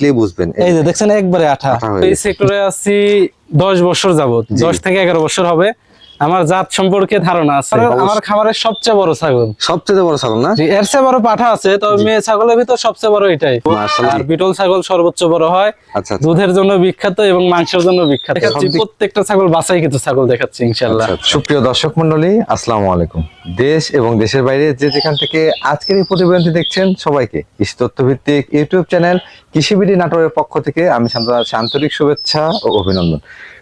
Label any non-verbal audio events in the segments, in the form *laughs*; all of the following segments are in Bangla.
দেখলে বুঝবেন এই যে দেখছেন একবারে আঠা। এই সেক্টরে আছি দশ বছর যাবত। দশ থেকে এগারো বছর হবে। আমার জাত সম্পর্কে ধারণা আছে। আমার খামারের সবচেয়ে বড় ছাগল। সবচেয়ে বড় ছাগল না? এর চেয়ে বড় পাঠা আছে তবে মেয়ে ছাগলের ভিতর সবচেয়ে বড় এটাই। আর বিটল ছাগল সর্বোচ্চ বড় হয় আচ্ছা আচ্ছা। দুধের জন্য বিখ্যাত এবং মাংসের জন্য বিখ্যাত। প্রত্যেকটা ছাগল বাছাই কিন্তু ছাগল দেখাচ্ছি ইনশাল্লাহ আচ্ছা। সুপ্রিয় দর্শক মন্ডলী আসসালামু আলাইকুম। দেশ এবং দেশের বাইরে যে যেখান থেকে আজকের এই প্রতিবেদনটি দেখছেন সবাইকে কৃষি তথ্য ভিত্তিক ইউটিউব চ্যানেল কৃষিবিডি নাটোরের পক্ষ থেকে আমি আন্তরিক শুভেচ্ছা ও অভিনন্দন।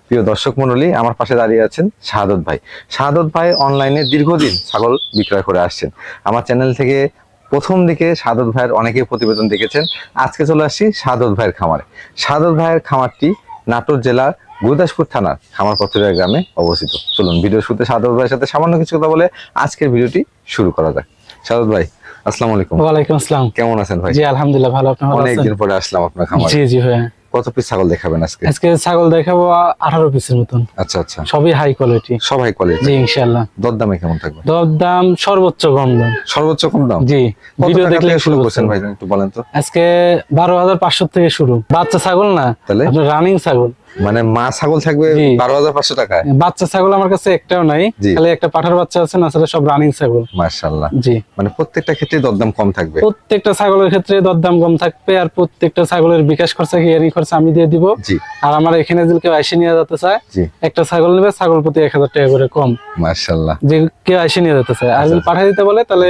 প্রিয় দর্শক মন্ডলী আমার পাশে দাঁড়িয়ে আছেন শাহাদত ভাই। শাহাদত ভাই অনলাইনে দীর্ঘদিন ছাগল বিক্রয় করে আসছেন। আমার চ্যানেল থেকে প্রথম দিকে শাহাদত ভাইয়ের অনেকেই প্রতিবেদন দেখেছেন। আজকে চলে আসছি শাহাদত ভাইয়ের খামারে। শাহাদত ভাইয়ের খামারটি নাটোর জেলার গুরুদাসপুর থানার খামারপত্রিয়া গ্রামে অবস্থিত। চলুন ভিডিও শুরুতে সাদত ভাইয়ের সাথে সামান্য কিছু কথা বলে আজকের ভিডিওটি শুরু করা যাক। সাদত ভাই আসসালামু আলাইকুম। ওয়ালাইকুম আসসালাম। কেমন আছেন ভাই? জি আলহামদুলিল্লাহ ভালো। আপনি অনেকদিন পরে আসলাম আপনার খামারে। জি জি ভাইয়া কত পিস ছাগল দেখাবেন আজকে? আজকে ছাগল দেখাবো আঠারো পিসের মতন। আচ্ছা আচ্ছা। সবই হাই কোয়ালিটি সব হাই কোয়ালিটি জি ইনশাল্লাহ দরদামে কেমন থাকবে? দরদাম সর্বোচ্চ কম দাম। সর্বোচ্চ কম দাম? জি ভিডিও দেখলে শুরু করছেন করছেন ভাই একটু বলেন তো। আজকে বারো হাজার পাঁচশো থেকে শুরু। বাচ্চা ছাগল না তাহলে? রানিং ছাগল। মানে মা ছাগল থাকবে বারো হাজার পাঁচশো টাকায়। বাচ্চা ছাগল আমার কাছে একটাও নাই খালি একটা পাঠার বাচ্চা আছে না সেটা সব রানিং ছাগল। মার্শাল্লাহ জি। মানে প্রত্যেকটা ক্ষেত্রে দরদাম কম থাকবে। প্রত্যেকটা ছাগলের ক্ষেত্রে দরদাম কম থাকবে আর প্রত্যেকটা ছাগলের বিকাশ খরচা হিয়ারিং খরচা আমি দিয়ে দিব। আর আমার এখানে যদি কেউ আইসে নিয়ে যেতে চায় একটা ছাগল নেবে ছাগল প্রতি এক হাজার টাকা করে কম। মার্শাল্লাহ যে কেউ আইসে নিয়ে যেতে চায়। আর যদি পাঠাই দিতে বলে তাহলে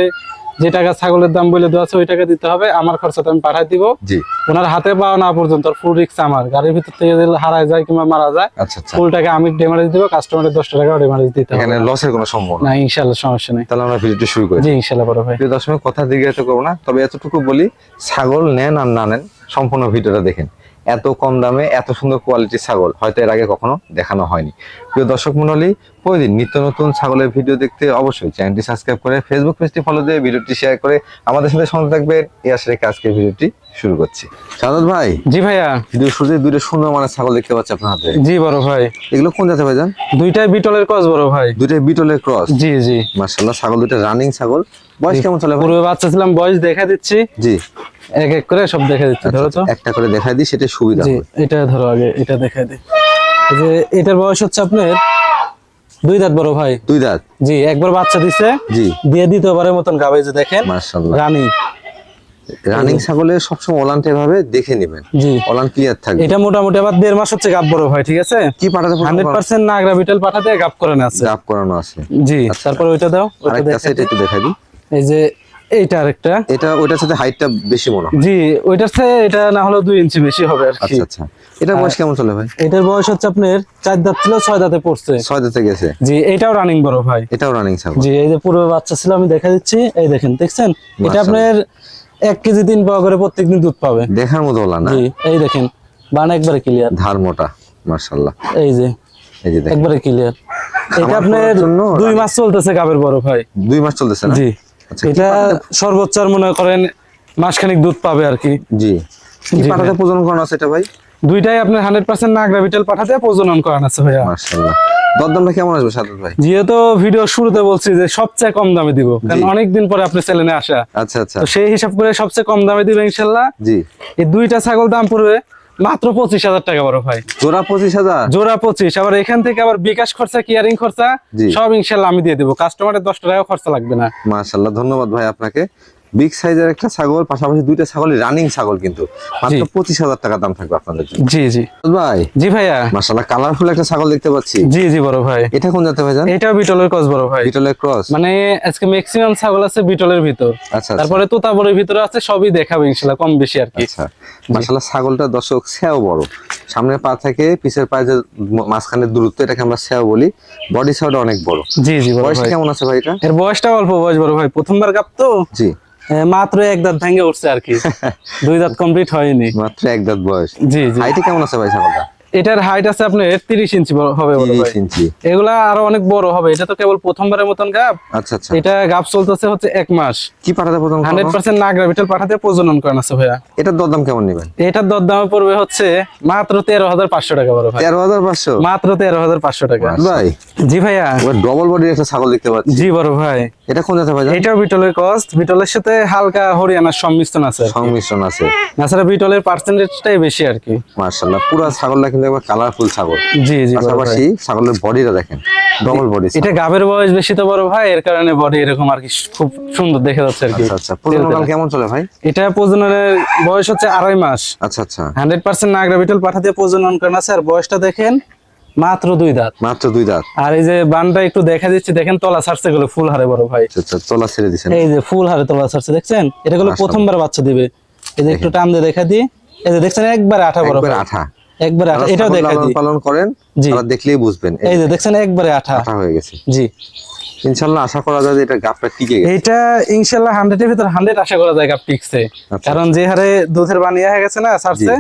যে টাকা ছাগলের দাম বলে দেওয়া আছে ওই টাকা দিতে হবে। আমার খরচাটা আমি পাঠাই দিব। জি। ওনার হাতে পাওয়া না পর্যন্ত ফুল রিক্স আমার। গাড়ির ভিতর থেকে হারায় যায় কিংবা মারা যায় আচ্ছা আচ্ছা। ফুল টাকা আমি ডেমারেজ দিব কাস্টমারের দশটা টাকা ডেমারেজ দিতে হবে। এখানে লসের কোনো সম্ভাবনা? না ইনশাল্লাহ সমস্যা নেই। তাহলে আমরা ভিডিওটি শুরু করি। জি ইনশাল্লাহ বড় ভাই। প্রিয় দর্শক কথা দীর্ঘায়িত করব না। তবে এতটুকু বলি ছাগল নেন আর না নেন সম্পূর্ণ ভিডিওটা দেখেন। এত কম দামে এত সুন্দর কোয়ালিটির ছাগল হয়তো এর আগে কখনো দেখানো হয়নি। প্রিয় দর্শক মন্ডলী প্রতিদিন নিত্য নতুন ছাগলের ভিডিও দেখতে অবশ্যই চ্যানেলটি সাবস্ক্রাইব করে ফেসবুক পেজটি ফলো দিয়ে ভিডিওটি শেয়ার করে আমাদের সাথে সঙ্গে থাকবেন। এই আশা রেখে আজকের ভিডিওটি শুরু করছি। সাদত ভাই জি ভাইয়া। ভিডিও শুরুতে দুইটা সুন্দর মানে ছাগল দেখতে পাচ্ছি আপনার হাতে। জি বড় ভাই। এগুলো কোন জাতে ভাইজান দুইটাই বিটলের কস বড় ভাই। দুইটাই বিটলের ক্রস জি জি। মার্শাল্লাহ ছাগল দুইটা রানিং ছাগল। বয়স কেমন চলে ভাই? পূর্বে বাচ্চা ছিলাম বয়স দেখা দিচ্ছি। জি। এক এক করে সব দেখা দিচ্ছি ধরো তো। একটা করে দেখাই দিই সেটা সুবিধা জি এটা ধরো আগে এটা দেখা দিই। যে এটার বয়স হচ্ছে আপনার দুই দাঁত বড় ভাই। দুই দাঁত? জি একবার বাচ্চা দিছে। জি। দিয়ে দ্বিতীয়বারের মতন গাবে যে দেখেন। মার্শাল্লাহ রানী। রানিং ছাগলের সবসময় ওলানটা এভাবে দেখে নেবেন। জি। ওলান ক্লিয়ার থাকবে। এটা মোটামুটি আবার দেড় মাস হচ্ছে গাব বড় ভাই ঠিক আছে? কি পাঠাতে হান্ড্রেড পার্সেন্ট নাগরা বিটেল পাঠাতে গাব করে আছে। ডাব করানো আছে। জি তারপর ওইটা দাও ওইটা আছে এটা একটু দেখাই দিই। এই যে এইটা আরেকটা। এটা ওইটার সাথে হাইটটা বেশি মনে হয়। জি ওইটার চেয়ে এটা না হলেও দুই ইঞ্চি বেশি হবে আর কি। আচ্ছা আচ্ছা। এটা বয়স কেমন চলে ভাই? এটার বয়স হচ্ছে আপনার চার দাঁত ছিল ছয় দাঁতে পড়ছে। ছয় দাঁতে গেছে। জি এটাও রানিং বড় ভাই। এটাও রানিং ছাগল। জি এই যে পূর্বে বাচ্চা ছিল আমি দেখা দিচ্ছি। এই দেখেন দেখছেন? এটা আপনার এক কেজি তিন পাওয়া করে প্রত্যেকদিন দুধ পাবে। দেখার মতো ওলান না। জি এই দেখেন বান একবারে ক্লিয়ার ধার মোটা মার্শাল্লাহ এই যে এই যে একবারে ক্লিয়ার এটা আপনার দুই মাস চলতেছে গাবের বড় ভাই। দুই মাস চলতেছে না? জি আচ্ছা, এটা সর্বোচ্চ মনে করেন মাসখানিক দুধ পাবে আর কি। জি। কি জি পাঠাতে প্রজনন করানো আছে এটা ভাই? দুইটাই আপনার হান্ড্রেড পার্সেন্ট নাগরা বিটেল পাঠাতে প্রজনন করান আছে ভাইয়া। মার্শাল্লাহ দরদামটা কেমন আসবে সাদত ভাই? যেহেতু ভিডিও শুরুতে বলছি যে সবচেয়ে কম দামে দিব কারণ অনেকদিন পরে আপনি চ্যানেলে আসা। আচ্ছা আচ্ছা। তো সেই হিসাব করে সবচেয়ে কম দামে দিবে ইনশাল্লাহ জি। এই দুইটা ছাগল দাম পড়বে মাত্র পঁচিশ হাজার টাকা বড় ভাই। জোড়া পঁচিশ হাজার? জোড়া পঁচিশ আবার এখান থেকে আবার বিকাশ খরচা কিয়ারিং খরচা সব ইনশাল্লাহ আমি দিয়ে দেবো। কাস্টমারের দশ টাকা খরচা লাগবে না। মাশাল্লাহ ধন্যবাদ ভাই আপনাকে। বিগ সাইজের একটা ছাগল পাশাপাশি দুইটা ছাগল রানিং ছাগল কিন্তু। মাত্র পঁচিশ হাজার টাকা দাম থাকবে আপনাদের জি জি। ভাই। জি ভাইয়া। মাশাল্লাহ কালারফুল একটা ছাগল দেখতে পাচ্ছি। জি জি বড় ভাই। এটা কোন জাতে ভাই জান? এটাও বিটলের কস বড় ভাই। বিটলের ক্রস মানে আজকে ম্যাক্সিমাম ছাগল আছে বিটলের ভিতর। আচ্ছা আচ্ছা। তারপরে তোতাবরের ভিতরে আছে সবই দেখাবে ইনশাল্লাহ কম বেশি আর কি। আচ্ছা। মাশাল্লাহ ছাগলটা দর্শক সেও বড়। সামনের পা থেকে পিছের পায়ে যে ম- মাঝখানের দূরত্ব এটাকে আমরা সেও বলি। বডি সাউটা অনেক বড়। জি জি বয়স কেমন আছে ভাই এটা? এর বয়সটা অল্প বয়স বড় ভাই প্রথমবার কাপ তো। জি। মাত্র এক দাঁত ভেঙে উঠছে আর কি। *laughs* দুই দাঁত কমপ্লিট হয়নি। মাত্র এক দাঁত বয়স। জি জি। হাইটে কেমন আছে ভাই ছাগলটা? এটার হাইট আছে আপনার তিরিশ ইঞ্চি হবে তিরিশ ভাই। ইঞ্চি এগুলা আরও অনেক বড় হবে। এটা তো কেবল প্রথমবারের মতন গাব। আচ্ছা আচ্ছা। এটা গাব চলতেছে হচ্ছে এক মাস। কি পাঠাতে প্রথম হান্ড্রেড করানো? পার্সেন্ট নাগরা বিটল পাঠাতে প্রজনন করেন আছে ভাইয়া। এটার দরদাম কেমন নেবেন? এটার দরদামে পড়বে হচ্ছে মাত্র তেরো হাজার পাঁচশো টাকা বড় ভাই। তেরো হাজার পাঁচশো? মাত্র তেরো হাজার পাঁচশো টাকা। ভাই। জি ভাইয়া। ডবল বডি একটা ছাগল দেখতে পাচ্ছি। জি বড় ভাই। এটা কোন জাতের ভাই এটা বিটলের কস্ট বিটলের সাথে হালকা হরিয়ানার সংমিশ্রণ আছে। সংমিশ্রণ আছে। তাছাড়া বিটলের পার্সেন্টেজটাই বেশি আর কি। মার্শাল্লাহ পুরো ছাগলটা কিন্তু একবার কালারফুল ছাগল। জি জি পাশাপাশি ছাগলের বডিটা দেখেন ডবল বডি এটা গাবের বয়স বেশি তো বড় ভাই এর কারণে বডি এরকম আর কি খুব সুন্দর দেখে যাচ্ছে আর কি। আচ্ছা আচ্ছা কেমন চলে ভাই? এটা প্রজননের বয়স হচ্ছে আড়াই মাস। আচ্ছা আচ্ছা। হান্ড্রেড পার্সেন্ট নাগরা বিটল পাঠা দিয়ে প্রজনন করেন আছে আর বয়সটা দেখেন মাত্র দুই দাঁত। মাত্র দুই দাঁত। আর এই যে বানটা একটু দেখা দিচ্ছে দেখেন তলা ছাড়ছে গুলো ফুল হারে বড় ভাই। আচ্ছা আচ্ছা ছেড়ে দিছেন। এই যে ফুল হারে তলা ছাড়ছে দেখছেন? এটা গুলো প্রথমবার বাচ্চা দিবে। এই যে একটু টান দিয়ে দেখা দিই। এই যে দেখছেন একবার আঠা বড় আঠা। একবারে আঠা এটাও ছাগল দেখা লালন দিই। পালন করেন তারা দেখলেই বুঝবেন। এই যে দেখছেন একবারে আঠা। আঠা হয়ে গেছে। জি। ইনশাল্লাহ আশা করা যায় যে এটা গাপটা টিকে গেছে। এইটা ইনশাল্লাহ হান্ড্রেড এর ভিতর হান্ড্রেড আশা করা যায় টিকছে। আচ্ছা, কারণ যে হারে দুধের বানিয়ে হয়ে গেছে না ছাড়ছে।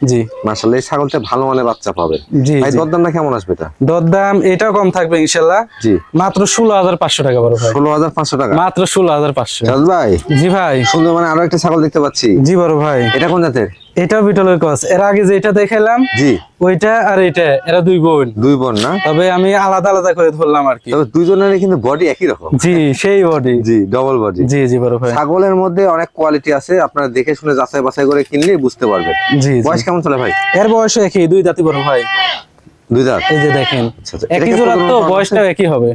জি। মার্শাল্লাহ এই ছাগলটা ভালো মানের বাচ্চা পাবে জি ভাই। দরদামটা কেমন আসবে এটা? দরদাম এটাও কম থাকবে ইনশাল্লাহ। জি। মাত্র ষোলো হাজার পাঁচশো টাকা বড় ভাই। ষোলো হাজার পাঁচশো টাকা? মাত্র ষোলো হাজার পাঁচশো। চাঁদ ভাই। জি ভাই। সুন্দর মানে আরও একটা ছাগল দেখতে পাচ্ছি। জি বড় ভাই। এটা কোন জাতের? এটাও বিটলের কস এর আগে যেটা দেখালাম জি। ওইটা আর এটা এরা দুই বোন। দুই বোন না? তবে আমি আলাদা আলাদা করে ধরলাম আর কি। তবে দুইজনেরই কিন্তু বডি একই রকম। জি সেই বডি জি ডবল বডি জি জি বড় ভাই। ছাগলের মধ্যে অনেক কোয়ালিটি আছে আপনারা দেখে শুনে যাচাই বাছাই করে কিনলে বুঝতে পারবেন। জি। বয়স কেমন চলে ভাই? এর বয়স একই দুই দাঁতি বড় ভাই। দুই দাঁত এই যে দেখেন আচ্ছা, আচ্ছা। এটা একই জোড়া তো বয়সটাও একই হবে।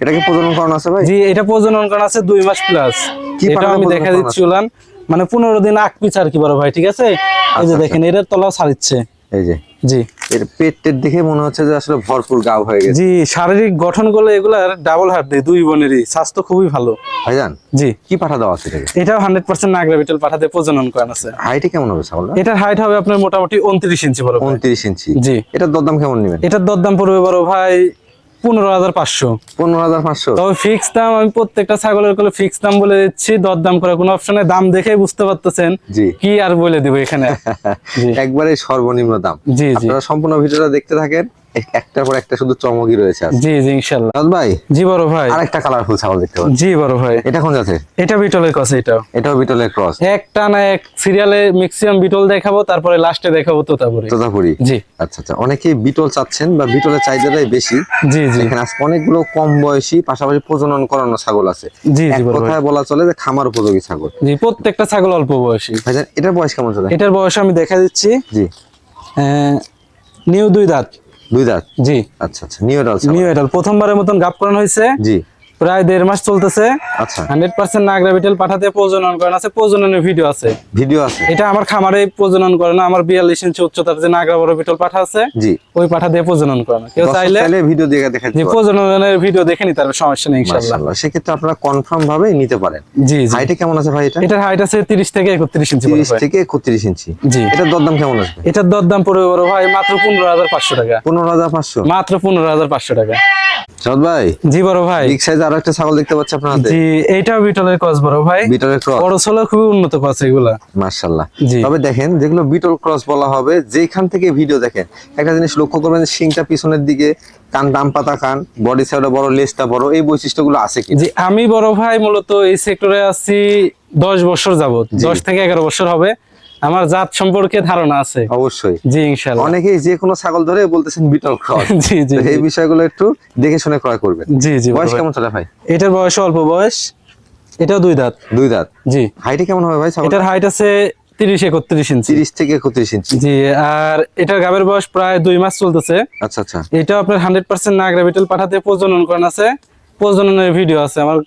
এটা কি প্রজনন করানো আছে ভাই? জি এটা প্রজনন করা আছে দুই মাস প্লাস কি এটা আমি দেখা দিচ্ছি উলান। মানে পনেরো দিন আগ পিছ আর কি বড় ভাই ঠিক আছে? এই যে আচ্ছা, দেখেন এটার তলাও ছাড়িচ্ছে। এই যে। জি। এর পেটের দিকে মনে হচ্ছে যে আসলে ভরপুর গাও হয়ে গেছে। জি শারীরিক গঠনগুলো এগুলার ডাবল হার্ট দেয় দুই বোনেরই স্বাস্থ্য খুবই ভালো। ভাইজান জি। কি পাঠা দেওয়া আছে এটাও হান্ড্রেড পার্সেন্ট নাগরা বিটল পাঠাতে প্রজনন করান আছে। হাইটে কেমন হবে ছাগলটা? এটার হাইট হবে আপনার মোটামুটি উনত্রিশ ইঞ্চি বড়। উনত্রিশ ইঞ্চি। জি। এটার দরদাম কেমন নেবেন? এটার দরদাম পড়বে বড় ভাই পনেরো হাজার পাঁচশো। পনেরো হাজার পাঁচশো। তবে ফিক্স দাম আমি প্রত্যেকটা ছাগলের ফিক্স দাম বলে দিচ্ছি দরদাম করার কোনো অপশনে দাম বুঝতে পারতেছেন কি আর বলে দিব এখানে। *laughs* একবারে সর্বনিম্ন দাম। জি জি। আপনারা সম্পূর্ণ ভিডিওটা দেখতে থাকেন। একটার পর একটা শুধু চমকই রয়েছে জি জি ইনশাল্লাহ। রাজ ভাই জি বড় ভাই। আরেকটা কালারফুল ছাগল দেখতে পাচ্ছি। জি বড় ভাই। এটা কোন জাতের এটা বিটলের ক্রস এটা এটাও বিটলের ক্রস একটা না এক সিরিয়ালে ম্যাক্সিমাম বিটল দেখাবো তারপরে লাস্টে দেখাবো তোতাপুরি। তোতাপুরি। জি। আচ্ছা আচ্ছা। অনেকেই বিটল চাচ্ছেন বা বিটলের চাহিদাটাই বেশি। জি জি। এখানে আজকে অনেকগুলো কম বয়সী পাশাপাশি প্রজনন করানো ছাগল আছে। জি জি কথায় বলা চলে যে খামার উপযোগী ছাগল। জি প্রত্যেকটা ছাগল অল্প বয়সী। এটার বয়স কেমন চলে? এটার বয়স আমি দেখা দিচ্ছি। জি। নিউ দুই দাঁত। দুই দাঁত? জি। আচ্ছা আচ্ছা। নিউ এডাল নিউ এডাল প্রথমবারের মতন গাপ করানো হয়েছে। জি। প্রায় দেড় মাস চলতেছে। আচ্ছা। হান্ড্রেড পার্সেন্ট নাগরা বিটেল পাঠাতে প্রজনন করেন আছে প্রজননের ভিডিও আছে। ভিডিও আছে। এটা আমার খামারে প্রজনন করে না আমার বিয়াল্লিশ ইঞ্চি উচ্চতার যে নাগরা বড় বিটল পাঠা আছে জি। ওই পাঠা দিয়ে প্রজনন করে না। কেউ চাইলে ভিডিও দেখে প্রজননের ভিডিও দেখে নিতে পারবে সমস্যা নেই ইনশাল্লাহ। মাশাআল্লাহ সেক্ষেত্রে আপনারা কনফার্ম ভাবে নিতে পারেন। জি জি। হাইটে কেমন আছে ভাই এটা? এটার হাইট আছে তিরিশ থেকে একত্রিশ ইঞ্চি বড় তিরিশ ভাই। থেকে একত্রিশ ইঞ্চি। জি। এটার দরদাম কেমন আসবে? এটার দরদাম পড়বে বড় ভাই মাত্র পনেরো হাজার পাঁচশো টাকা। পনেরো হাজার পাঁচশো? মাত্র পনেরো হাজার পাঁচশো টাকা। চাঁদ ভাই? জি বড় ভাই। বিগ সাইজ আরও একটা ছাগল দেখতে পাচ্ছি আপনার হাতে। জি এইটাও বিটলের কস বড় ভাই। বিটলের ক্রস উন্নত এগুলা। মার্শাল্লাহ জি। তবে দেখেন যেগুলো বিটল ক্রস বলা হবে যেখান থেকে ভিডিও দেখেন একটা জিনিস লক্ষ্য করবেন শিংটা পিছনের দিকে কান ডাম পাতা কান বডি সাইডে বড় লেজটা বড় এই বৈশিষ্ট্যগুলো আছে কি জি আমি বড় ভাই মূলত এই সেক্টরে আছি দশ বছর যাবত জি। দশ থেকে এগারো বছর হবে। আমার জাত সম্পর্কে ধারণা আছে। অবশ্যই। জি ইনশাল্লাহ অনেকেই যে কোনো ছাগল ধরে বলতেছেন বিটল ক্রস *laughs* জি জি এই বিষয়গুলো একটু দেখে শুনে ক্রয় করবেন। জি জি বয়স কেমন চলে ভাই? এটার বয়স অল্প বয়স। এটাও দুই দাঁত। দুই দাঁত। জি। হাইটে কেমন হবে ভাই এটার হাইট আছে তিরিশ একত্রিশ ইঞ্চি। তিরিশ থেকে একত্রিশ ইঞ্চি। জি আর এটার গাবের বয়স প্রায় দুই মাস চলতেছে। আচ্ছা আচ্ছা। এটা আপনার হান্ড্রেড পার্সেন্ট নাগরা বিটল পাঠাতে প্রজনন করেন আছে। প্রজননের ভিডিও আছে। আমার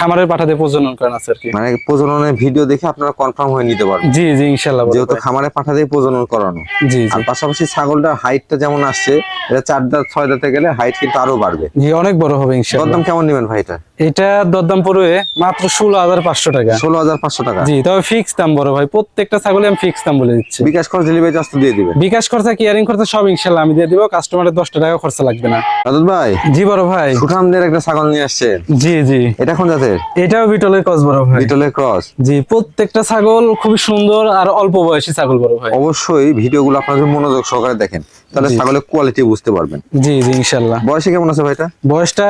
খামারের পাঠাতে প্রজনন করেন আছে আর কি। মানে প্রজননের ভিডিও দেখে আপনারা কনফার্ম হয়ে নিতে পারবেন। জি জি ইনশাল্লাহ বড় যেহেতু খামারে পাঠাতে প্রজনন করানো। জি আর পাশাপাশি ছাগলটার হাইটটা যেমন আসছে এটা চার দাঁত ছয় দাঁতে গেলে হাইট কিন্তু আরও বাড়বে। জি অনেক বড় হবে ইনশাল্লাহ দরদাম কেমন নেবেন ভাই এটা? এটা দরদাম পড়বে মাত্র ষোলো হাজার পাঁচশো টাকা। ষোলো হাজার পাঁচশো টাকা। জি তবে ফিক্স দাম বড় ভাই। প্রত্যেকটা ছাগলে আমি ফিক্স দাম বলে দিচ্ছি। বিকাশ খরচ ডেলিভারি চার্জ দিয়ে দিবেন। বিকাশ খরচা কেয়ারিং খরচা সব ইনশাল্লাহ আমি দিয়ে দিব। কাস্টমারের দশটা টাকা খরচা লাগবে না। রাজত ভাই জি বড় ভাই। সুঠামদের একটা ছাগল নিয়ে আসছে। জি জি। এটা কোন জাতের? এটাও বিটলের ক্রস বড় ভাই। বিটলের ক্রস জি প্রত্যেকটা ছাগল খুব সুন্দর আর অল্প বয়সী ছাগল বড় ভাই। অবশ্যই ভিডিওগুলো আপনারা যদি মনোযোগ সহকারে দেখেন তাহলে ছাগলের কোয়ালিটি বুঝতে পারবেন। জি জি ইনশাআল্লাহ বয়সে কেমন আছে ভাইটা? বয়সটা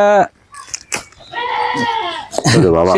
বাবা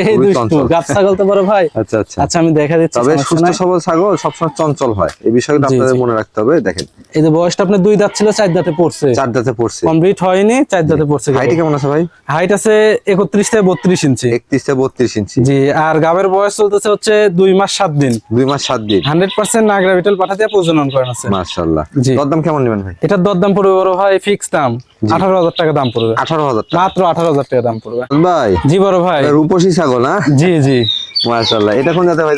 ছাগল তো বড় ভাই। আচ্ছা আচ্ছা। আচ্ছা আমি দেখা দিচ্ছি তবে সুস্থ সবল ছাগল সবসময় চঞ্চল হয়। এই বিষয়টা আপনাদের মনে রাখতে হবে দেখেন। এই যে বয়সটা আপনার দুই দাঁত ছিল চার দাঁতে পড়ছে। চার দাঁতে পড়ছে। কমপ্লিট হয়নি চার দাঁতে পড়ছে হাইট কেমন আছে ভাই? হাইট আছে একত্রিশ থেকে বত্রিশ ইঞ্চি। একত্রিশ থেকে বত্রিশ ইঞ্চি। জি আর গাবের বয়স চলতেছে হচ্ছে দুই মাস সাত দিন। দুই মাস সাত দিন। হান্ড্রেড পার্সেন্ট নাগরা বিটল পাঠাতে প্রজনন করেন আছে। মার্শাল্লাহ দরদাম কেমন নেবেন ভাই? এটার দরদাম পড়বে বড় ভাই ফিক্স দাম। আঠারো হাজার টাকা দাম পড়বে। আঠারো হাজার টাকা। মাত্র আঠারো হাজার টাকা দাম পড়বে। ভাই। জি বড় ভাই। রূপসী ছাগল জি জি। এটা কোন ভাই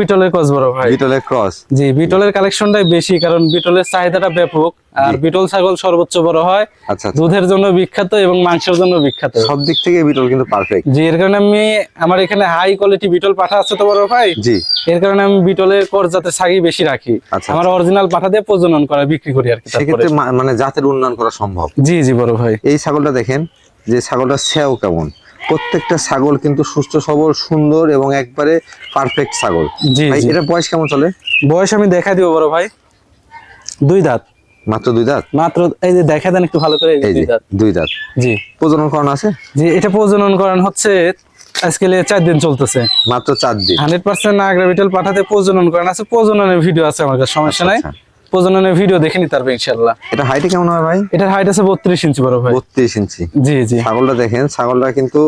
বিটলের কস বড় ভাই। বিটলের ক্রস জি বিটলের কালেকশনটাই বেশি কারণ বিটলের চাহিদাটা ব্যাপক। আর বিটল ছাগল সর্বোচ্চ বড় হয়। আচ্ছা আচ্ছা। দুধের জন্য বিখ্যাত এবং মাংসের জন্য বিখ্যাত। সব দিক থেকে বিটল কিন্তু পারফেক্ট জি এর কারণে আমি আমার এখানে হাই কোয়ালিটি বিটল পাঠা আছে তো বড় ভাই। জি। এর কারণে আমি বিটলের কর জাতের ছাগি বেশি রাখি। আচ্ছা, আমার অরিজিনাল পাঠা দিয়ে প্রজনন করে বিক্রি করি আর কি সেক্ষেত্রে মানে জাতের উন্নয়ন করা সম্ভব। জি জি বড় ভাই। এই ছাগলটা দেখেন যে ছাগলটা সেও কেমন? প্রত্যেকটা ছাগল কিন্তু সুস্থ সবল সুন্দর এবং একবারে পারফেক্ট ছাগল। জি ভাই এটা বয়স কেমন চলে? বয়স আমি দেখা দিব বড় ভাই। দুই দাঁত। মাত্র দুই দাঁত? মাত্র এই যে দেখা দেন একটু ভালো করে দুই দাঁত। দুই দাঁত। জি। প্রজনন করানো আছে? জি এটা প্রজনন করান হচ্ছে আজকে চার দিন চলতেছে। মাত্র চার দিন। হান্ড্রেড পার্সেন্ট নাগরা বিটল পাঠাতে প্রজনন করেন আছে প্রজননের ভিডিও আছে আমার কাছে সমস্যা নাই। আচ্ছা। প্রজননের ভিডিও দেখে নিতে পারবে ইনশাল্লাহ এটা হাইটে কেমন হয় ভাই? এটার হাইট আছে বত্রিশ ইঞ্চি বড় ভাই। বত্রিশ ইঞ্চি জি জি। ছাগলটা দেখেন ছাগলটা কিন্তু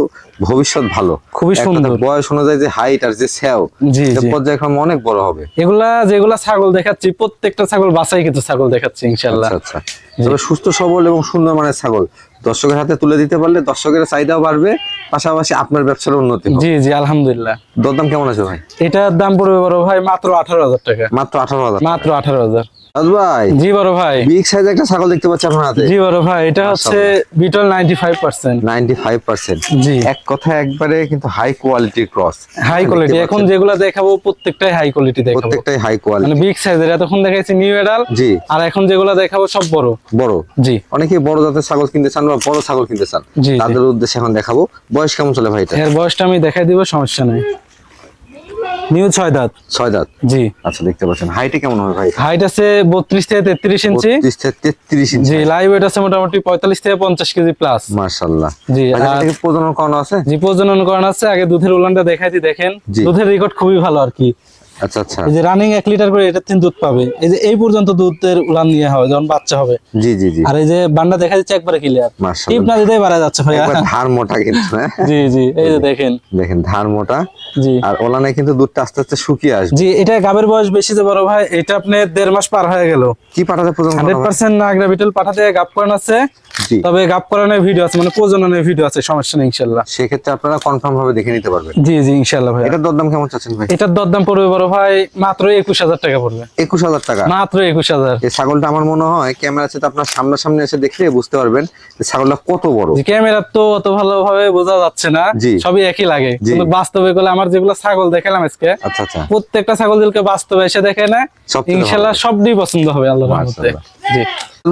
ভবিষ্যৎ ভালো। খুবই সুন্দর। বয়স অনুযায়ী যে হাইট আর যে সেও জি পর্যায়ক্রমে অনেক বড় হবে। এগুলা যেগুলা ছাগল দেখাচ্ছি প্রত্যেকটা ছাগল বাসাই কিছু ছাগল দেখাচ্ছি ইনশাল্লাহ আচ্ছা আচ্ছা। তবে সুস্থ সবল এবং সুন্দর মানের ছাগল। দর্শকের হাতে তুলে দিতে পারলে দর্শকের চাহিদাও বাড়বে পাশাপাশি আপনার ব্যবসার উন্নতি জি জি আলহামদুলিল্লাহ। দরদাম কেমন আছে ভাই? এটার দাম পড়বে বড় ভাই মাত্র আঠারো হাজার টাকা। মাত্র আঠারো হাজার মাত্র আঠারো হাজার। ভাই? জি বড় ভাই। বিগ সাইজ একটা ছাগল দেখতে পাচ্ছি আপনার হাতে। জি বড় ভাই এটা হচ্ছে বিটল জি। এক একবারে কিন্তু হাই কোয়ালিটির ক্রস হাই কোয়ালিটি এখন যেগুলা দেখাবো প্রত্যেকটাই হাই কোয়ালিটি দেখাবো। প্রত্যেকটাই হাই কোয়ালিটি মানে বিগ সাইজের এতক্ষণ দেখাইছি নিউ এডাল জি। আর এখন যেগুলা দেখাবো সব বড়। বড়। জি। অনেকে বড় জাতের ছাগল কিনতে চান বা বড় ছাগল কিনতে চান। তাদের উদ্দেশ্যে এখন দেখাবো। বয়স কেমন চলে ভাই এটা? এর বয়সটা আমি দেখাই দিব সমস্যা নেই। নিউ ছয় দাঁত। ছয় দাঁত? জি। আচ্ছা দেখতে পাচ্ছেন। হাইটে কেমন হবে ভাই? হাইট আছে বত্রিশ থেকে তেত্রিশ ইঞ্চি। বত্রিশ থেকে তেত্রিশ ইঞ্চি। জি লাইভ ওয়েট আছে মোটামুটি পঁয়তাল্লিশ থেকে পঞ্চাশ কেজি প্লাস মার্শাল্লাহ জি থেকে প্রজনন করানো আছে? জি প্রজনন করানো আছে। আগে দুধের উলানটা দেখাইছি দেখেন। দুধের রেকর্ড খুবই ভালো আর কি। আচ্ছা আচ্ছা। এই যে রানিং এক লিটার করে এটার থেকে দুধ পাবে। এই যে এই পর্যন্ত দুধের উলান নিয়ে হবে যখন বাচ্চা হবে। জি জি জি। আর এই যে বান্ডা দেখা যাচ্ছে একবারে ক্লিয়ার টিপ মার্শাল্লাহ না দিতেই বাড়া যাচ্ছে ধার মোটা কিন্তু হ্যাঁ? *laughs* জি জি এই যে দেখেন। দেখেন ধার মোটা। জি। আর ওলানে কিন্তু দুধটা আস্তে আস্তে শুকিয়ে আসবে। জি এটা গাবের বয়স বেশি যে বড় ভাই এটা আপনি দেড় মাস পার হয়ে গেল। কি পাঠাতে? পার্সেন্ট নাগরা বিটল পাঠাতে গাপ করান আছে। জি। তবে গাপ করানোর ভিডিও আছে মানে প্রজননের ভিডিও আছে সমস্যা নেই ইনশাল্লাহ। সেক্ষেত্রে আপনারা কনফার্ম ভাবে দেখে নিতে পারবেন। জি জি ইনশাল্লাহ ভাই এটার দরদাম কেমন চাচ্ছেন ভাই? এটার দরদাম পড়বে বড় ভাই মাত্র একুশ হাজার টাকা পড়বে। একুশ হাজার টাকা? মাত্র একুশ হাজার। এই ছাগলটা আমার মনে হয় ক্যামেরা সাথে আপনার সামনাসামনি এসে দেখলে বুঝতে পারবেন ছাগলটা কত বড়। ক্যামেরা তো অত ভালোভাবে বোঝা যাচ্ছে না সবই একই লাগে। কিন্তু বাস্তবে গেলে আমার যেগুলো ছাগল দেখালাম আজকে আচ্ছা আচ্ছা। প্রত্যেকটা ছাগল দিলকে বাস্তবে এসে দেখে না ইনশাল্লাহ সবটাই পছন্দ হবে আল্লাহ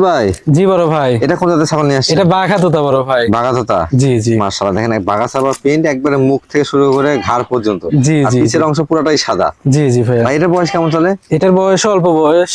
ভাই জি বড় ভাই। এটা কোন জাতের ছাগল নিয়ে আসছে এটা বাঘা তোতা বড় ভাই। বাগাততা জি জি। দেখেন বাঘা পেইন্ট একবারে মুখ থেকে শুরু করে ঘাড় পর্যন্ত। জি, জি, পিছের অংশ পুরোটাই সাদা। জি জি ভাই এটার বয়স কেমন চলে? এটার বয়স অল্প বয়স।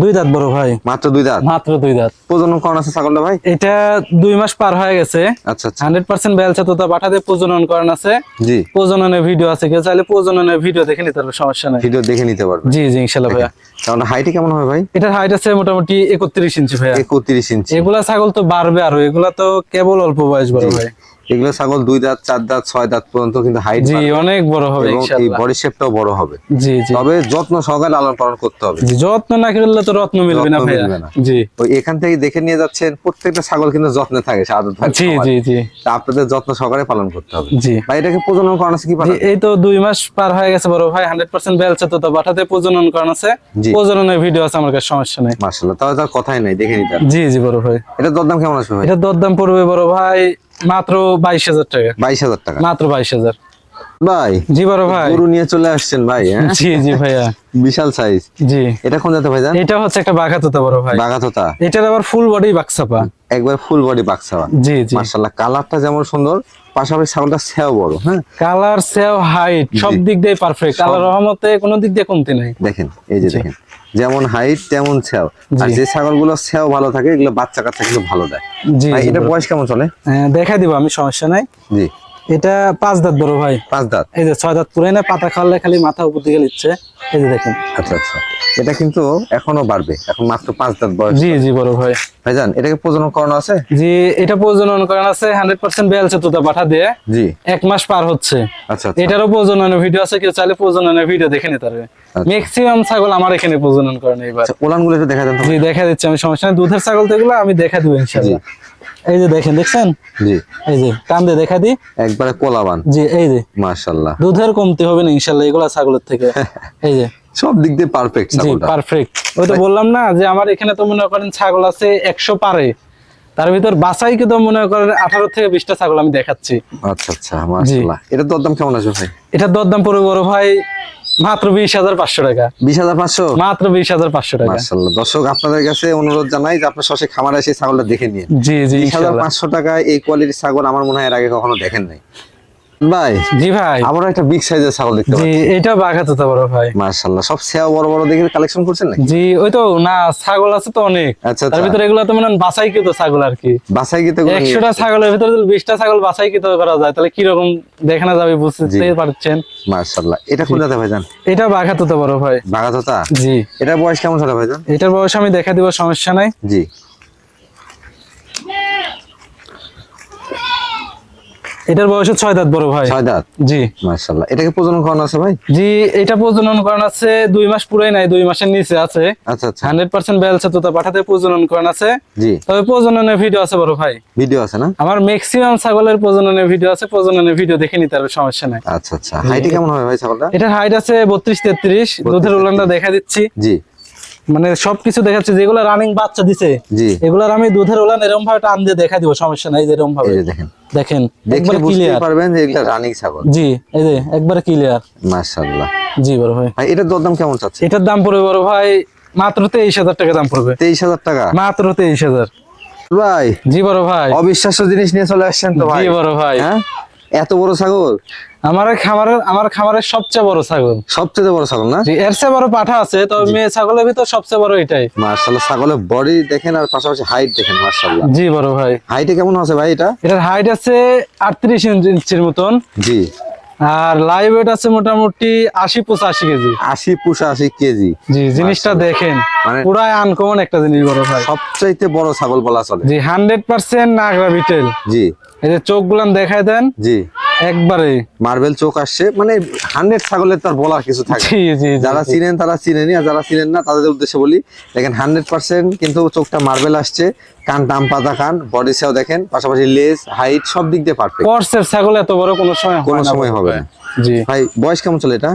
দুই দাঁত বড় ভাই। মাত্র দুই দাঁত? মাত্র দুই দাঁত। প্রজনন করানো আছে ছাগলটা ভাই? এটা দুই মাস পার হয়ে গেছে। আচ্ছা আচ্ছা। হান্ড্রেড পার্সেন্ট বেলচা তোতা পাঠাতে প্রজনন করান আছে। জি। প্রজননের ভিডিও আছে কেউ চাইলে প্রজননের ভিডিও দেখে নিতে পারবে সমস্যা নাই। ভিডিও দেখে নিতে পারবে। জি জি ইনশাল্লাহ ভাইয়া। কারণ হাইটে কেমন হবে ভাই? এটার হাইট আছে মোটামুটি একত্রিশ ইঞ্চি ভাইয়া। একত্রিশ ইঞ্চি। এগুলা ছাগল তো বাড়বে আরও এগুলা তো কেবল অল্প বয়স বড় ভাই। এগুলো ছাগল দুই দাঁত চার দাঁত ছয় দাঁত পর্যন্ত কিন্তু হাইট জি অনেক বড় হবে এবং এই বডি শেপটাও বড় হবে। জি জি। তবে যত্ন সহকারে লালন পালন করতে হবে। জি যত্ন না করলে তো রত্ন মিলবে না না। জি। ওই এখান থেকে দেখে নিয়ে যাচ্ছেন প্রত্যেকটা ছাগল কিন্তু যত্নে থাকে সাদত থাকে জি জি জি। তা আপনাদের যত্ন সহকারে পালন করতে হবে। জি। ভাই এটাকে প্রজনন করানো আছে কি জি, এই তো দুই মাস পার হয়ে গেছে বড় ভাই হান্ড্রেড পার্সেন্ট বেলচা তো পাঠাতে প্রজনন করান আছে। প্রজননের ভিডিও আছে আমার কাছে সমস্যা নেই। মার্শাল্লাহ তাহলে তার কথাই নাই দেখে নিতে জি জি বড় ভাই। এটা দরদাম কেমন আসবে ভাই? এটার দরদাম পড়বে বড় ভাই মাত্র বাইশ হাজার টাকা। বাইশ হাজার টাকা। মাত্র বাইশ হাজার। ভাই জি বড় ভাই। গরু নিয়ে চলে আসছেন ভাই হ্যাঁ? জি জি ভাইয়া। বিশাল সাইজ জি। এটা কোন ভাইজান? এটা হচ্ছে একটা বাঘাতোতা বড় ভাই। এটার আবার ফুল বডি বাক্সাপা একবার ফুল বডি বাক্সাওয়া জি জি। মার্শাল্লাহ কালারটা যেমন সুন্দর পাশাপাশি ছাগলটা সেও বড় হ্যাঁ? কালার সেও হাইট সব দিক দিয়ে পারফেক্ট আল্লাহ রহমতে কোনো দিক দিয়ে কমতি নাই। দেখেন এই যে দেখেন যেমন হাইট তেমন সেও। আর। যে ছাগলগুলো সেও ভালো থাকে এগুলো বাচ্চা কাচ্চা কিন্তু ভালো দেয়। জি এটা বয়স কেমন চলে? হ্যাঁ, দেখাই দিব আমি সমস্যা নাই। জি। এটা পাঁচ দাঁত বড় ভাই। পাঁচ দাঁত। এই যে ছয় দাঁত পুরাই না পাতা খাওয়ালে খালি মাথা উপর দিকে নিচ্ছে। এই যে দেখেন। আচ্ছা আচ্ছা। এটা কিন্তু এখনও বাড়বে। এখন মাত্র পাঁচ দাঁত বয়স। জি জি বড় ভাই। ভাইজান এটাকে প্রজনন করানো আছে? জি এটা প্রজনন করান আছে হান্ড্রেড পার্সেন্ট পাঠা দিয়ে। জি। এক মাস পার হচ্ছে। আচ্ছা আচ্ছা। এটারও প্রজননের ভিডিও আছে কেউ চাইলে প্রজননের ভিডিও দেখে নিতে পারবে। ম্যাক্সিমাম ছাগল আমার এখানে প্রজনন করেন এইবার আচ্ছা ওলানগুলো একটু দেখা দেন জি দেখা দিচ্ছি আমি সমস্যা নেই। দুধের ছাগল তো এগুলো আমি দেখা দিব ইনশাল্লাহ এই যে দেখেন দেখছেন? জি। এই যে কান দিয়ে দেখা দি একবারে কোলাবান। জি এই যে। মাশাল্লাহ দুধের কমতি হবে না ইনশাল্লাহ এগুলা ছাগলের থেকে। *laughs* এই যে। সব দিক দিয়ে পারফেক্ট জি পারফেক্ট ওই তো বললাম না যে আমার এখানে তো মনে করেন ছাগল আছে একশো পারে। তার ভিতর বাসাই কিন্তু মনে করেন আঠারো থেকে বিশটা ছাগল আমি দেখাচ্ছি। আচ্ছা আচ্ছা মাশাল্লাহ এটা দরদাম কেমন আছে ভাই? এটার দরদাম পড়বে বড় ভাই মাত্র বিশ হাজার পাঁচশো টাকা। বিশ হাজার পাঁচশো? মাত্র বিশ হাজার পাঁচশো টাকা। দর্শক আপনাদের কাছে অনুরোধ জানাই যে আপনার সসে খামারে এসে ছাগলটা দেখে নিন। জি জি বিশ হাজার পাঁচশো টাকা এই কোয়ালিটির ছাগল আমার মনে হয় এর আগে কখনো দেখেন নাই। ভাই জি ভাই। আবারও একটা বিগ সাইজের ছাগল দেখতে জি পাচ্ছি। এটা বাঘা তো বড় ভাই। মাশাল্লাহ সব সেয়া বড় বড় দেখে কালেকশন করছেন নাকি? জি ওই তো না ছাগল আছে তো অনেক। আচ্ছা তার আচ্ছা ভিতরে এগুলো তো মনে বাছাই কৃত ছাগল আর কি। বাসাই গিয়ে তো ছাগলের ভিতরে যদি বিশটা ছাগল বাছাই কৃত করা যায় তাহলে কীরকম দেখানো যাবে বুঝতে পারছেন? মাশাল্লাহ এটা কোন ভাইজান? এটা বাঘা তো বড় ভাই। বাঘা বাগাততা জি। এটা বয়স কেমন ছিল ভাইজান? এটার বয়স আমি দেখা দিব সমস্যা নাই। জি। এটার বয়স ছয় দাঁত বড় ভাই। ছয় দাঁত? জি। মাশাল্লাহ এটাকে প্রজনন করানো আছে ভাই? জি এটা প্রজনন করান আছে দুই মাস পুরাই নাই দুই মাসের নিচে আছে। আচ্ছা আচ্ছা। হান্ড্রেড পার্সেন্ট বেলছে তো পাঠাতে প্রজনন করান আছে। জি। তবে প্রজননের ভিডিও আছে বড় ভাই। ভিডিও আছে না? আমার ম্যাক্সিমাম ছাগলের প্রজননের ভিডিও আছে প্রজননের ভিডিও দেখে নিতে পারবে সমস্যা নাই। আচ্ছা আচ্ছা। হাইটে কেমন হবে ভাই ছাগলটা? এটার হাইট আছে বত্রিশ তেত্রিশ। দুধের উলানটা দেখা দিচ্ছি। জি। মানে সবকিছু দেখাচ্ছে যেগুলো রানিং বাচ্চা দিছে এগুলার আমি দুধের ওলান এরকম ভাবে টান দিয়ে দেখা দিব সমস্যা নাই এরকম ভাবে দেখেন। দেখেন একবারে ক্লিয়ার পারবেন যে এগুলা রানিং ছাগল। জি এই যে একবারে ক্লিয়ার মাশাআল্লাহ। জি বড় ভাই। ভাই এটার দরদাম কেমন চাচ্ছে এটার দাম পড়বে বড় ভাই মাত্র তেইশ হাজার টাকা দাম পড়বে। তেইশ হাজার টাকা? মাত্র তেইশ হাজার। ভাই জি বড় ভাই। অবিশ্বাস্য জিনিস নিয়ে চলে আসছেন তো ভাই। জি বড় ভাই। হ্যাঁ? এত বড় ছাগল? আমার খামারের আমার খামারের সবচেয়ে বড় ছাগল। সবচেয়ে বড় ছাগল না? এর চেয়ে বড় পাঠা আছে তবে মেয়ে ছাগলের ভিতর সবচেয়ে বড় এটাই। মার্শাল্লাহ ছাগলের বডি দেখেন আর পাশাপাশি হাইট দেখেন মার্শাল্লাহ জি বড় ভাই। হাইটে কেমন আছে ভাই এটা? এটার হাইট আছে আটত্রিশ ইঞ্চির মতন। জি। আর লাইভ ওয়েট আছে মোটামুটি আশি পঁচাশি কেজি। আশি পুষা আশি কেজি। জি জিনিসটা দেখেন মানে- পুরাই আনকমন একটা জিনিস বড় ভাই। সবচাইতে বড় ছাগল বলা চলে। জি হান্ড্রেড পার্সেন্ট নাগরা বিটেল জি। এই যে চোখ গুলান দেখায় দেন। জি। একবারে। মার্বেল চোখ আসছে মানে হান্ড্রেড ছাগলের তার বলার কিছু থাকে যারা চিনেন তারা চিনেনি আর যারা চিনেন না তাদের উদ্দেশ্যে বলি দেখেন হান্ড্রেড পার্সেন্ট কিন্তু চোখটা মার্বেল আসছে কান দাম পাতা কান বডি সেও দেখেন পাশাপাশি লেস হাইট সব দিক দিয়ে পারফেক্ট কর্সের ছাগল এত বড় কোনো সময় কোনো সময় হবে জি। ভাই বয়স কেমন চলে এটা?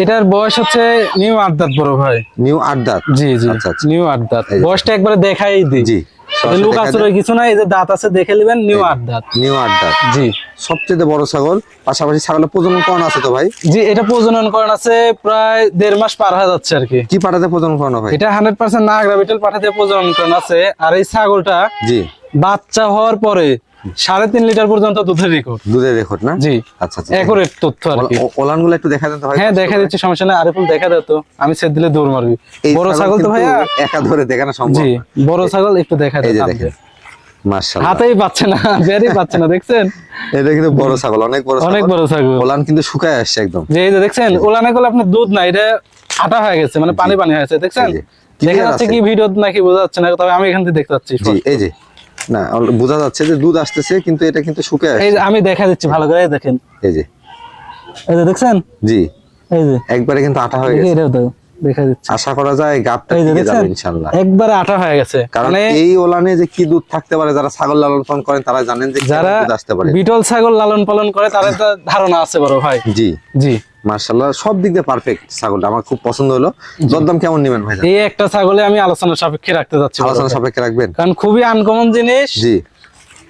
এটার বয়স হচ্ছে নিউ আট দাঁত বড় ভাই। নিউ আট দাঁত জি জি। আচ্ছা, আচ্ছা। নিউ আট দাঁত বয়সটা একবারে দেখাই দিই। জি। এতে কিছু নাই এই যে দাঁত আছে দেখে নেবেন নিউ আট দাঁত। নিউ আট দাঁত। জি। সবচেয়ে বড় ছাগল পাশাপাশি ছাগলের প্রজনন করানো আছে তো ভাই? জি এটা প্রজনন করান আছে প্রায় দেড় মাস পার হয়ে যাচ্ছে আর কি। কি পাঠাতে প্রজনন ভাই এটা হান্ড্রেড পার্সেন্ট নাগরা বিটেল পাঠাতে প্রজনন করান আছে। আর এই ছাগলটা জি। বাচ্চা হওয়ার পরে সাড়ে তিন লিটার পর্যন্ত দুধের রেকর্ড দুধের রেকর্ড না? জি। আচ্ছা আচ্ছা তথ্য আর কি। ওলানগুলো একটু দেখা দেন তো ভাই। হ্যাঁ দেখা দিচ্ছি সমস্যা নেই। আরিফুল দেখা দেয় তো। আমি সেট দিলে দৌড় মারবি। বড় ছাগল তো ভাইয়া। একা ধরে দেখানো সম্ভব জি বড় ছাগল একটু দেখা দেখেন হাতেই পাচ্ছে না পাচ্ছে না দেখছেন? এটা কিন্তু বড় ছাগল অনেক বড় অনেক বড় ছাগল। ওলান কিন্তু শুকায় আসছে একদম। যে এই যে দেখছেন ওলানে আপনার দুধ না এটা আটা হয়ে গেছে মানে পানি পানি হয়েছে দেখছেন? দেখা যাচ্ছে কি ভিডিও নাকি বোঝা যাচ্ছে না তবে আমি এখান থেকে দেখতে পাচ্ছি এই যে না বোঝা যাচ্ছে যে দুধ আসতেছে কিন্তু এটা কিন্তু এই যে আমি দেখা দিচ্ছি ভালো করে দেখেন। এই যে। এই যে দেখছেন? জি। এই যে। একবারে কিন্তু আটা হয়ে গেছে। এটাও তো দেখা দিচ্ছি। আশা করা যায় গাবটা যাবে ইনশাআল্লাহ। একবারে আটা হয়ে গেছে। কারণ মানে এই ওলানে যে কি দুধ থাকতে পারে যারা ছাগল লালন পালন করেন তারা জানেন যে যারা দুধ আসতে পারে। বিটল ছাগল লালন পালন করে তাদের তো ধারণা আছে বড় ভাই। জি। জি। মার্শাল্লাহ সব দিক দিয়ে পারফেক্ট ছাগলটা আমার খুব পছন্দ হলো। দরদাম কেমন নেবেন ভাই এই একটা ছাগলে আমি আলোচনা সাপেক্ষে রাখতে যাচ্ছি আলোচনা সাপেক্ষে রাখবেন? কারণ খুবই আনকমন জিনিস। জি।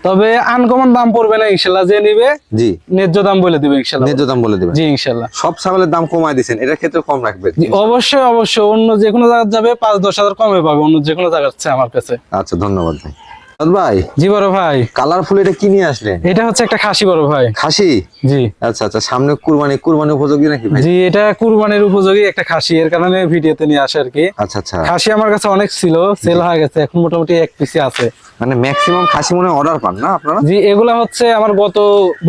তবে আনকমন দাম পড়বে না ইনশাল্লাহ যে নিবে জি। ন্যায্য দাম বলে দিবে ইনশাল্লাহ ন্যায্য দাম বলে দিবেন জি ইনশাল্লাহ সব ছাগলের দাম কমায় দিচ্ছেন এটার ক্ষেত্রে কম রাখবেন। জি, অবশ্যই অবশ্যই অন্য যে কোনো জায়গায় যাবে পাঁচ দশ হাজার কমে পাবে অন্য যে কোনো জায়গার চেয়ে আমার কাছে। আচ্ছা ধন্যবাদ ভাই। ভাই জি বড় ভাই। কালারফুল এটা কি নিয়ে আসলেন? এটা হচ্ছে একটা খাসি বড় ভাই। খাসি? জি। আচ্ছা আচ্ছা সামনে কুরবানি কুরবানি উপযোগী নাকি ভাই? জি এটা কুরবানির উপযোগী একটা খাসি। এর কারণে ভিডিওতে নিয়ে আসে আর কি। আচ্ছা আচ্ছা। খাসি আমার কাছে অনেক ছিল সেল হয়ে গেছে এখন মোটামুটি এক পিসি আছে। মানে ম্যাক্সিমাম খাসি মনে অর্ডার পান না আপনারা? জি এগুলা হচ্ছে আমার গত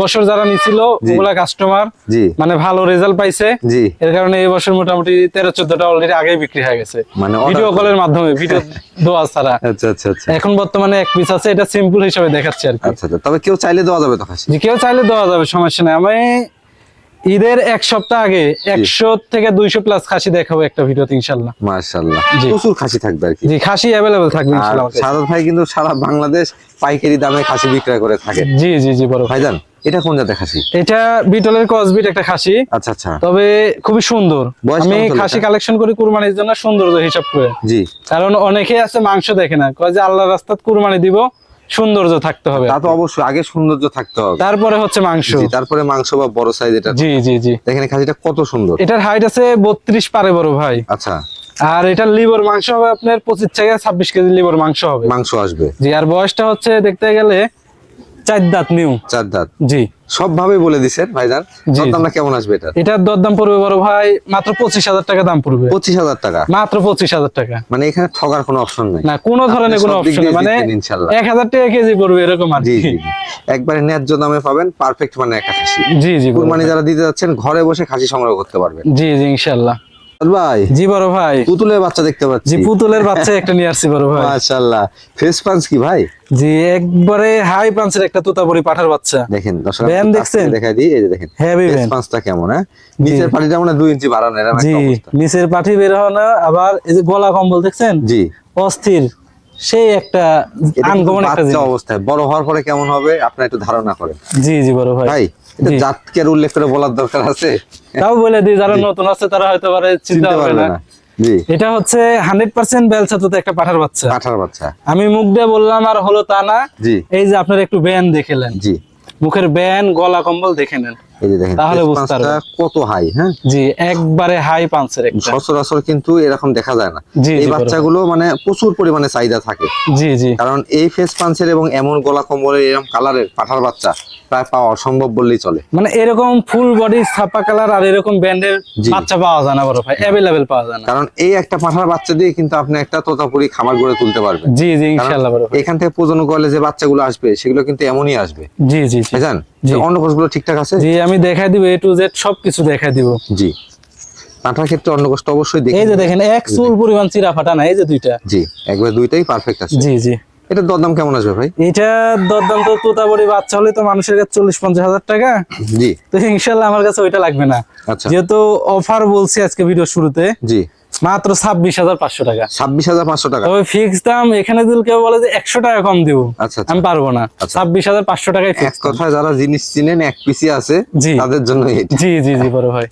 বছর যারা নিছিল ওগুলা কাস্টমার জি। মানে ভালো রেজাল্ট পাইছে। জি। এর কারণে এই বছর মোটামুটি তেরো চোদ্দটা অলরেডি আগেই বিক্রি হয়ে গেছে। মানে ভিডিও কলের মাধ্যমে ভিডিও দেওয়া ছাড়া। আচ্ছা আচ্ছা আচ্ছা। এখন বর্তমানে এক পিস আছে এটা সিম্পল হিসাবে দেখাচ্ছি আর কি। আচ্ছা আচ্ছা। তবে কেউ চাইলে দেওয়া যাবে তো খাসি। যে কেউ চাইলে দেওয়া যাবে সমস্যা নাই। আমি ঈদের এক সপ্তাহ আগে একশো থেকে দুইশো প্লাস খাসি দেখাবো একটা ভিডিওতে ইনশাল্লাহ মাশাআল্লাহ। প্রচুর খাসি থাকবে আর কি। জি খাসি অ্যাভেলেবেল থাকবে ইনশাল্লাহ আমার ভাই কিন্তু সারা বাংলাদেশ পাইকারি দামে খাসি বিক্রয় করে থাকে। জি জি জি বড় ভাই। ভাইজান এটা কোন জাতের খাসি? এটা বিটলের কসবিট একটা খাসি। আচ্ছা আচ্ছা। তবে খুবই সুন্দর। আমি খাসি কালেকশন করি কুরবানির জন্য সৌন্দর্য হিসাব করে। জি। কারণ অনেকেই আছে মাংস দেখে না। কয় যে আল্লাহ রাস্তাত কুরবানি দিব সৌন্দর্য থাকতে হবে তা তো অবশ্যই আগে সৌন্দর্য থাকতে হবে। তারপরে হচ্ছে মাংস। তারপরে মাংস বা বড় সাইজ এটা। জি জি জি। এখানে খাসিটা কত সুন্দর। এটার হাইট আছে বত্রিশ পারে বড় ভাই। আচ্ছা। আর এটা লিভার মাংস হবে আপনার পঁচিশ থেকে ছাব্বিশ কেজি লিভার মাংস হবে। মাংস আসবে। জি আর বয়সটা হচ্ছে দেখতে গেলে চার দাঁত নিউ। চার দাঁত। জি। সব ভাবে বলে দিছেন ভাইজান। জি, দামটা কেমন আসবে এটা এটার দরদাম পড়বে বড় ভাই মাত্র পঁচিশ হাজার টাকা দাম পড়বে। পঁচিশ হাজার টাকা? মাত্র পঁচিশ হাজার টাকা। মানে এখানে ঠগার কোনো অপশন নাই? না কোনো ধরনের কোনো অপশন মানে। এক হাজার টাকা কেজি পড়বে এরকম আর জি। একবারে ন্যায্য দামে পাবেন পারফেক্ট মানে একটা খাসি। জি জি কুরবানি যারা দিতে যাচ্ছেন ঘরে বসে খাসি সংগ্রহ করতে পারবেন। জি জি ইনশাল্লাহ। ভাই? জি বড় ভাই। পুতুলের বাচ্চা দেখতে পাচ্ছি। জি পুতুলের বাচ্চা একটা নিয়ে আসছি বড় ভাই। মাশাআল্লাহ। ফেস পাঞ্চ কি ভাই? জি একবারে হাই পাঞ্চের একটা তোতাপুরি পাঠার বাচ্চা। দেখেন দর্শক ব্যান দেখছেন? দেখাই দিই এই যে দেখেন হেভি ব্যান পাঞ্চটা কেমন হ্যাঁ? নিচের পানিটা মানে দুই ইঞ্চি বাড়ানো এরকম একটা অবস্থা। নিচের পাঠি বের হওয়া আবার এই যে গলা কম্বল দেখছেন? জি। অস্থির সেই একটা আনকমন একটা জিনিস। অবস্থায়। বড় হওয়ার পরে কেমন হবে আপনার একটু ধারণা করেন। জি জি বড় ভাই। ভাই। জাতকের উল্লেখ করে বলার দরকার আছে। তাও বলে দিই যারা নতুন আছে তারা হয়তো পারে চিন্তা হবে না। এটা হচ্ছে হান্ড্রেড পার্সেন্ট একটা পাঠার বাচ্চা। কাঁঠার বাচ্চা। আমি মুখ দিয়ে বললাম আর হলো তা না। এই যে আপনার একটু ব্যান দেখেলেন জি। মুখের ব্যান গলা কম্বল দেখে নেন। তাহলে বুঝতে পারবেন। কত হাই হ্যাঁ? জি একবারে হাই পাঞ্চের একটা। সচরাচর কিন্তু এরকম দেখা যায় না। এই বাচ্চাগুলো মানে প্রচুর পরিমাণে চাহিদা থাকে। জি জি। কারণ এই ফেস পাঞ্চের এবং এমন গলা কম্বলের এরকম কালারের পাঠার বাচ্চা প্রায় পাওয়া অসম্ভব বললেই চলে। মানে এরকম ফুল বডি ছাপা কালার আর এরকম ব্যান্ডের বাচ্চা পাওয়া যায় না বড় ভাই অ্যাভেলেবেল পাওয়া যায় না। কারণ এই একটা পাঠার বাচ্চা দিয়ে কিন্তু আপনি একটা তোতাপুরি খামার গড়ে তুলতে পারবেন। জি জি ইনশাল্লাহ বড় ভাই। এখান থেকে প্রজনন করলে যে বাচ্চাগুলো আসবে সেগুলো কিন্তু এমনই আসবে। জি জি জি। বুঝলেন জি। অন্নকোষগুলো ঠিকঠাক আছে? জি আমি দেখাই দিব এ টু জেড সবকিছু দেখাই দিব। জি। পাঠার ক্ষেত্রে অন্নকোষটা অবশ্যই দেখে এই যে দেখেন এক চুল পরিমাণ চিরা ফাটা না এই যে দুইটা। জি একবার দুইটাই পারফেক্ট আছে। জি জি। এটা দরদাম কেমন আসবে ভাই? এটা দরদাম তো তোতাবড়ি বাচ্চা হলে তো মানুষের কাছে চল্লিশ পঞ্চাশ হাজার টাকা। জি। তো ইনশাল্লাহ আমার কাছে ওইটা লাগবে না। আচ্ছা। যেহেতু অফার বলছি আজকে ভিডিও শুরুতে জি। মাত্র ছাব্বিশ হাজার পাঁচশো টাকা। ছাব্বিশ হাজার পাঁচশো টাকা। তবে ফিক্স দাম এখানে দিল কেউ বলে যে একশো টাকা কম দিব আচ্ছা আচ্ছা। আমি পারব না। ছাব্বিশ হাজার পাঁচশো টাকায় কথায় যারা জিনিস চিনেন এক পিসি আছে জি। তাদের জন্য এটা। জি জি জি বড় ভাই।